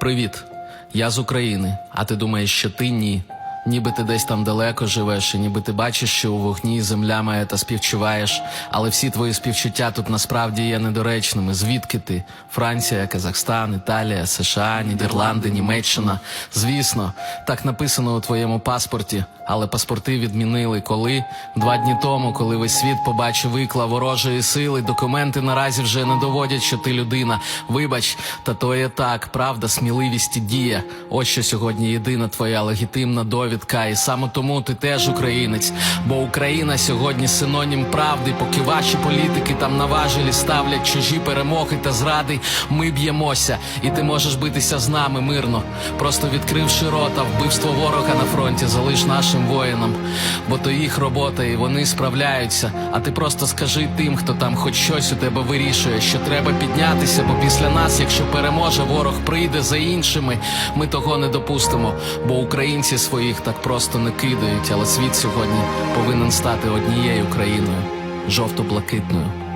Привіт, я з України, а ти думаєш, що ти ні. Ніби ти десь там далеко живеш, і ніби ти бачиш, що у вогні земля має та співчуваєш, але всі твої співчуття тут насправді є недоречними. Звідки ти? Франція, Казахстан, Італія, США, Нідерланди, Німеччина. Звісно, так написано у твоєму паспорті, але паспорти відмінили. Коли? Два дні тому, коли весь світ побачив викла ворожої сили, документи наразі вже не доводять, що ти людина. Вибач, та то є так, правда, сміливість і дія. Ось що сьогодні єдина твоя легітимна довідка. І саме тому ти теж українець. Бо Україна сьогодні синонім правди. Поки ваші політики там наважилі ставлять чужі перемоги та зради, ми б'ємося, і ти можеш битися з нами мирно. Просто відкривши рота, вбивство ворога на фронті, залиш нашим воїнам. Бо то їх робота, і вони справляються. А ти просто скажи тим, хто там хоч щось у тебе вирішує, що треба піднятися, бо після нас, якщо переможе, ворог прийде за іншими. Ми того не допустимо, бо українці своїх так просто не кидають. Але світ сьогодні повинен стати однією країною жовто-блакитною.